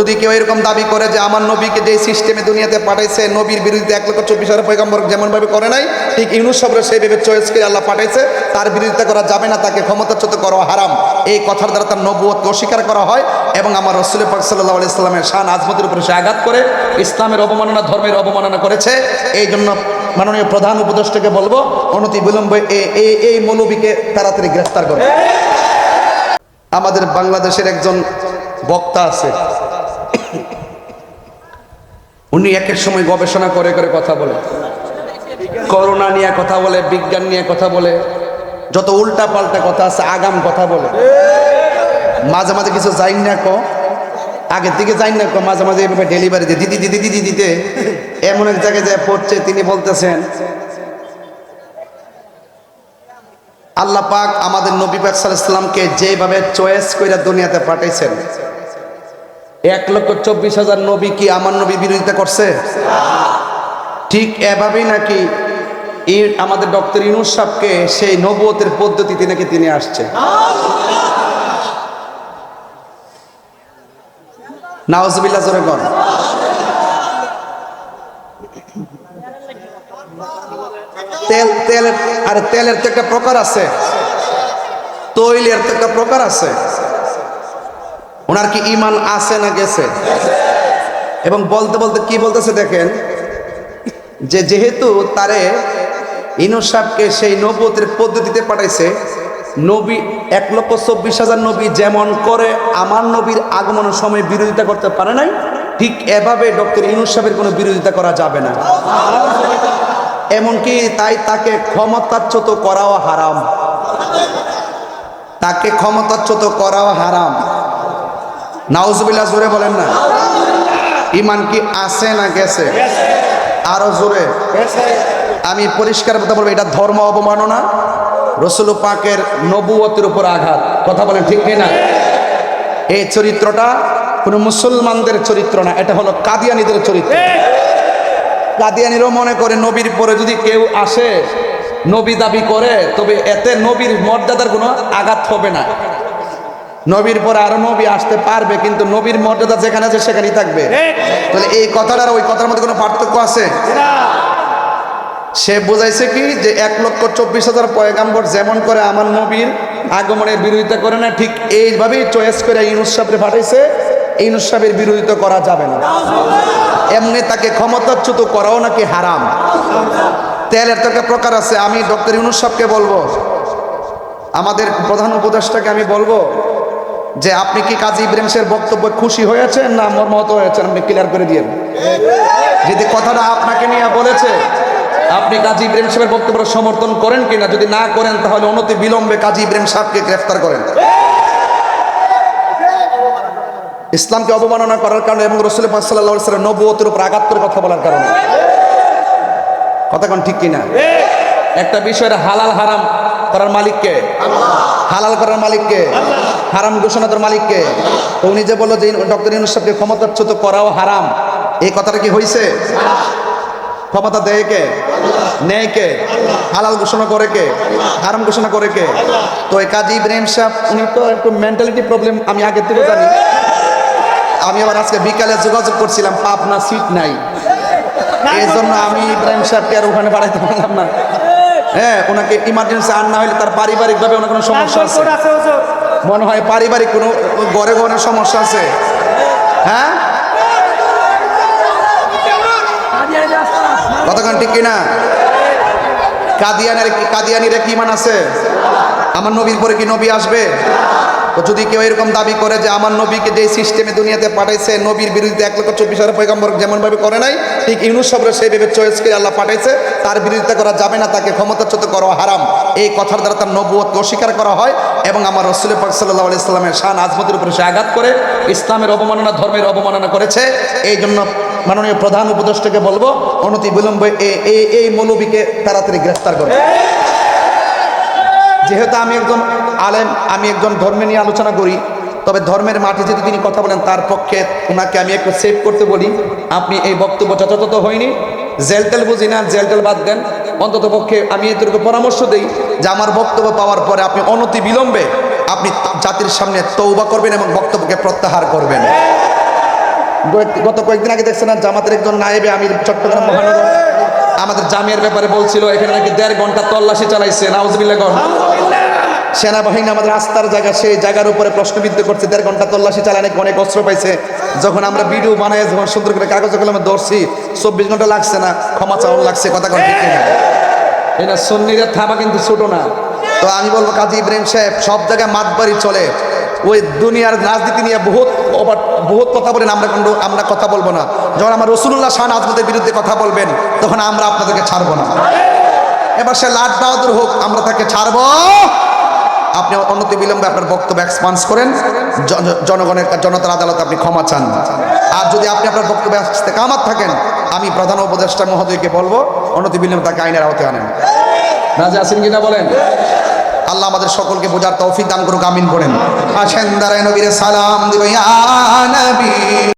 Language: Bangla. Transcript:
যদি কেউ এরকম দাবি করে যে আমার নবীকে যে সিস্টেমে দুনিয়াতে পাঠাইছে, নবীর বিরুদ্ধে এক লক্ষ চব্বিশ হাজার পয়গম্বর যেমন ভাবে করে নাই, ঠিক ইউনুস সাবরে সেইভাবে চয়েস করে আল্লাহ পাঠাইছে, তার বিরোধিতা করা যাবে না, তাকে ক্ষমতাচ্যুত করা হারাম। এই কথার দ্বারা তার নবুয়তকে অস্বীকার করা হয় এবং আমার রসুল পাক সাল্লাহ আলি ইসলামের শান আজমতের উপরে সে আঘাত করে, ইসলামের অবমাননা, ধর্মের অবমাননা করেছে। এই জন্য মাননীয় প্রধান উপদেষ্টাকে বলব, অনতি বিলম্বে এ- এই এই মৌলবীকে তাড়াতাড়ি গ্রেফতার করে। আমাদের বাংলাদেশের একজন বক্তা আছে উনি এক এক সময় গবেষণা করে করে কথা বলে। করোনা নিয়ে কথা বলে, বিজ্ঞান নিয়ে কথা বলে, যত উল্টা পাল্টা কথা আছে, আগাম কথা বলে। মাঝে মাঝে কিছু যাই না কো আগের দিকে যাই না কো মাঝে মাঝে এভাবে ডেলিভারি দিয়ে দিদি দিদি দিদি দিতে, এমন এক জায়গায় যায় পড়ছে, তিনি বলতেছেন, আল্লাহ পাক আমাদের নবী পাক সাল্লাল্লাহু আলাইহি সাল্লামকে যেভাবে চয়েস করে দুনিয়াতে পাঠাইছেন এক লক্ষ চব্বিশ হাজার নবী কি আমার নবী বিরোধিতা করছে? ঠিক এভাবেই নাকি আমাদের ডক্টর ইনুস সাহকে সেই নবতের পদ্ধতিতে নাকি তিনি আসছে। তেল, তেলের, আর তেলের তো একটা প্রকার আছে। তৈলের তো একটা প্রকার আছে। ওনার কি ইমান আছে না গেছে? এবং বলতে বলতে কি বলতেছে দেখেন, যে যেহেতু তারে ইনু সেই নবতের পদ্ধতিতে পাঠাইছে, নবী এক লক্ষ চব্বিশ হাজার নবী যেমন করে আমার নবীর আগমনের সময় বিরোধিতা করতে পারে নাই, ঠিক এভাবে ডক্টর ইনুস কোনো বিরোধিতা করা যাবে না। এমনকি তাই তাকে ক্ষমতাচ্যুত করাও হারাম। তাকে ক্ষমতাচ্যুত করাও হারাম। নাউজুবিল্লাহ, জোরে বলেন না। ইমান কি আছে না গেছে? আরও জোরে। আমি পরিষ্কার কথা বলব, এটা ধর্ম অবমাননা। রসুল পাকের নবুয়তের উপর আঘাত। কথা বলেন ঠিক না এই চরিত্রটা কোনো মুসলমানদের চরিত্র না, এটা হলো কাদিয়ানিদের চরিত্র। কাদিয়ানিরও মনে করে নবীর পরে যদি কেউ আসে, নবী দাবি করে, তবে এতে নবীর মর্যাদার কোনো আঘাত হবে না। নবীর পরে আরও নবী আসতে পারবে কিন্তু নবীর মর্যাদা যেখানে আছে সেখানেই থাকবে। তাহলে এই কথাটার ওই কথার মধ্যে কোনো পার্থক্য আছে? সে বুঝাইছে কি যে এক লক্ষ চব্বিশ হাজার পয়গাম্বর যেমন করে আমার নবীর আগমনের বিরোধিতা করে না ঠিক এইভাবেই চয়েস করে ইনুস সাহেবরে পাঠাইছে ইনুস সাহেবের বিরোধিতা করা যাবে না। এমনি তাকে ক্ষমতাচ্যুত করাও নাকি হারাম? তেলের তো একটা প্রকার আছে আমি ডক্টর ইউনুস সাহেবকে বলব আমাদের প্রধান উপদেষ্টাকে আমি বলব যে আপনি কি কাজী ইব্রাহিম শের বক্তব্য খুশি হয়েছেন না মর্মাহত হয়েছেন? আপনি ক্লিয়ার করে দিয়েন যদি কথাটা আপনাকে নিয়ে বলেছে, আপনি কাজী ইব্রাহিম সাহেবের বক্তব্য সমর্থন করেন কিনা? যদি না করেন, তাহলে অনতি বিলম্বে কাজী ইব্রাহিম সাহেবকে গ্রেফতার করেন। ইসলামকে অবমাননা করার কারণে এবং রসুল সাল্লাম নবুয়তের উপর আঘাত করে কথা বলার কারণে। কথা কোন ঠিক কিনা? একটা বিষয়ের হালাল হারাম করার মালিককে। হালাল করার মালিককে। হারাম ঘোষণা করার মালিককে। তো উনি যে বলল যে ডক্টর ইউনুস সাহেবকে ক্ষমতাচ্যুত করাও হারাম এই কথাটা কি হয়েছে ক্ষমতা দেয় কে? নেয় কে? হালাল ঘোষণা করে কে? হারাম ঘোষণা করে কে? তো এই কাজী ইব্রাহিম সাহেব উনি তো একটু মেন্টালিটি প্রবলেম আমি আগের থেকে জানি। আমি আবার আজকে বিকালে যোগাযোগ করছিলাম পাবনা সিট নাই। এই জন্য আমি ইব্রাহিম সাহেবকে আর ওখানে বাড়াইতে পারলাম না। হ্যাঁ ওনাকে ইমার্জেন্সি আর না হলে তার পারিবারিকভাবে ওনার কোনো সমস্যা আছে। মনে হয় পারিবারিক কোনো গড়ে গড়ে সমস্যা আছে। হ্যাঁ? কতক্ষণ ঠিক কিনা? কাদিয়ানের কাদিয়ানিরা কি মান আছে। আমার নবীর পরে কি নবী আসবে? তো যদি কেউ এরকম দাবি করে যে আমার নবীকে যে সিস্টেমে দুনিয়াতে পাঠাইছে, নবীর বিরুদ্ধে এক লক্ষ চব্বিশ হাজার পয়গম্বর যেমন ভাবে করে নাই, ঠিক ইউনুস সাবরে সেইভাবে চয়েস করে আল্লাহ পাঠাইছে, তার বিরোধিতা করা যাবে না, তাকে ক্ষমতাচ্যুত করা হারাম। এই কথার দ্বারা তার নবুয়তকে অস্বীকার করা হয় এবং আমার রসুল পাক সাল্লাহ আলি ইসলামের শান আজমতের উপরে সে আঘাত করে, ইসলামের অবমাননা, ধর্মের অবমাননা করেছে। এই জন্য মাননীয় প্রধান উপদেষ্টাকে বলব অনতি বিলম্বে এই এই মৌলবীকে তাড়াতাড়ি গ্রেফতার করে। যেহেতু আমি একজন আলেম, আমি একজন ধর্মে নিয়ে আলোচনা করি, তবে ধর্মের মাঠে যদি তিনি কথা বলেন, তার পক্ষে ওনাকে আমি একটু সেভ করতে বলি। আপনি এই বক্তব্য যথাযথ হয়নি। জেলটেল বুঝি না জেলটেল বাদ দেন। অন্তত পক্ষে আমি এদেরকে পরামর্শ দিই যে আমার বক্তব্য পাওয়ার পরে আপনি অনতি বিলম্বে আপনি জাতির সামনে তৌবা করবেন এবং বক্তব্যকে প্রত্যাহার করবেন। গত- কয়েকদিন আগে দেখছেন জামাতের একজন নায়েবে আমি চট্টগ্রাম মহানগর আমাদের জামিয়ার ব্যাপারে বলছিল, এখানে নাকি দেড় ঘণ্টা তল্লাশি চালাইছে নাউজবিল্লাহ সেনাবাহিনী আমাদের আস্থার জায়গা, সেই জায়গার উপরে প্রশ্নবিদ্ধ করছে, দেড় ঘণ্টা তল্লাশি চালায় নাকি অনেক অস্ত্র পাইছে। যখন আমরা ভিডিও বানাই, যখন সুন্দর করে কাগজে কলমে ধরছি, চব্বিশ ঘণ্টা লাগছে না, ক্ষমা চাওয়ার লাগছে, কথা এটা সন্নিরা থাবা কিন্তু ছোট না। তো আমি বলব, কাজী ইব্রাহিম সাহেব, সব জায়গায় মাতবাড়ি চলে। ওই দুনিয়ার রাজনীতি নিয়ে বহুত বহুত কথা বলেন, আমরা কিন্তু, আমরা কথা বলব না। যখন আমার রসুল্লাহ শাহ আজমতের বিরুদ্ধে কথা বলবেন, তখন আমরা আপনাদেরকে ছাড়বো না। এবার সে লাট বাহাদুর হোক, আমরা তাকে ছাড়বো। আপনি অনতি বিলম্বে আপনার বক্তব্য এক্সপান্স করেন। জনগণের জনতার আদালতে আপনি ক্ষমা চান। আর যদি আপনি আপনার বক্তব্য আসতে কামাত থাকেন আমি প্রধান উপদেষ্টা মহোদয়কে বলব অনতি বিলম্বে তাকে আইনের আওতায় আনেন। রাজা আসেন কিনা বলেন? আল্লাহ আমাদের সকলকে বোঝার তৌফিক দান করুক আমিন করেন। আসেন দাঁড়ায় নবীরে সালাম দিবে ইয়া নবী।